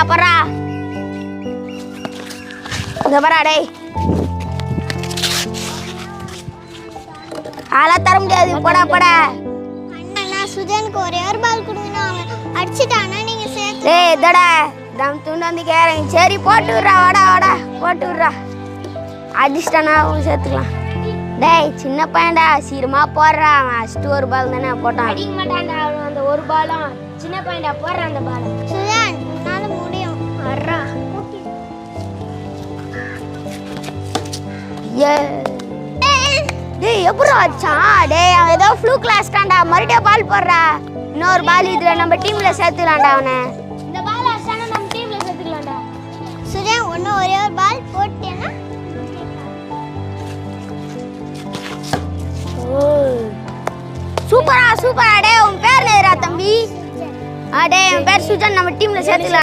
பரா பரா இங்க பரா டேய். ஆளா தர முடியாது போடா போடா. அண்ணா சுஜனுக்கு ஒரே ஒரு பால் கொடுங்கண்ணா அவன் அடிச்சிட்டானா நீங்க சேர்த்து டேய் இதடா தம் துண்டு வந்து கேறேன் சரி போட்டு விட்றா வாடா வாடா. போட்டு விட்றா. அடிச்சிட்டானா அவன் சேர்த்துக்கலாம். டேய் சின்ன பையன்டா. சீரமா போடுறா. அவன் அடிச்சுட்டு ஒரு பால் தானே போட்டான். அடிக்க மாட்டான்டா அவன் அந்த ஒரு பாலும் சின்ன பையன்டா போடுறான் அந்த பால் டேய் எப்படா வச்சான் டேய் அவன் ஏதோ ஃப்ளூ கிளாஸ் தான்டா மறுபடியும் பால் போடுறா. இன்னொரு பால் இதுல நம்ம டீம்ல சேர்த்துக்கலாம்டா அவனை. இந்த பால் அடிச்சானா நம்ம டீம்ல சேர்த்துக்கலாம்டா. சுஜன் ஒன்னும் ஒரே ஒரு பால் போட்டேன்னா சூப்பரா சூப்பரா. டேய் உன் பேர் நேரா தம்பி? டேய் என் பேர் சுஜன். நம்ம டீம்ல சேர்த்துக்கலாம்.